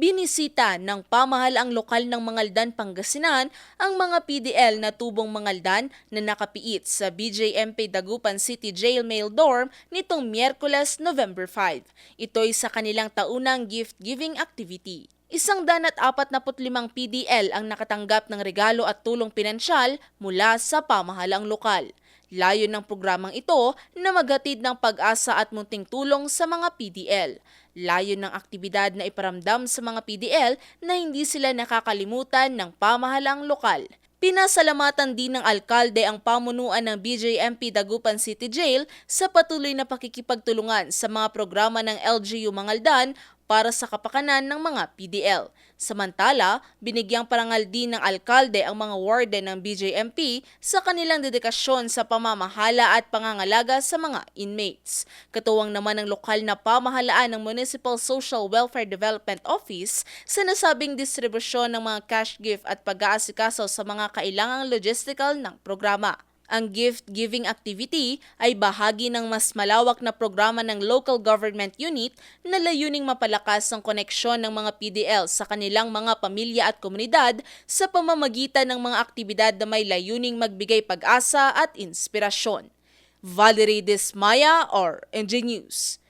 Binisita ng pamahalaang lokal ng Mangaldan, Pangasinan ang mga PDL na tubong Mangaldan na nakapiit sa BJMP Dagupan City Jail Mail Dorm nitong Miyerkules, November 5. Ito'y sa kanilang taunang gift-giving activity. Isang dan at apat na PDL ang nakatanggap ng regalo at tulong pinansyal mula sa pamahalaang lokal. Layo ng programang ito na maghatid ng pag-asa at munting tulong sa mga PDL. Layo ng aktibidad na iparamdam sa mga PDL na hindi sila nakakalimutan ng pamahalaang lokal. Pinasalamatan din ng alkalde ang pamunuan ng BJMP Dagupan City Jail sa patuloy na pakikipagtulungan sa mga programa ng LGU Mangaldan para sa kapakanan ng mga PDL. Samantala, binigyang parangal din ng alkalde ang mga warden ng BJMP sa kanilang dedikasyon sa pamamahala at pangangalaga sa mga inmates. Katuwang naman ng lokal na pamahalaan ng Municipal Social Welfare Development Office sa nasabing distribusyon ng mga cash gift at pag-aasikaso sa mga kailangang logistical ng programa. Ang gift-giving activity ay bahagi ng mas malawak na programa ng local government unit na layuning mapalakas ang koneksyon ng mga PDL sa kanilang mga pamilya at komunidad sa pamamagitan ng mga aktibidad na may layuning magbigay pag-asa at inspirasyon. Valerie Desmaya or NG News.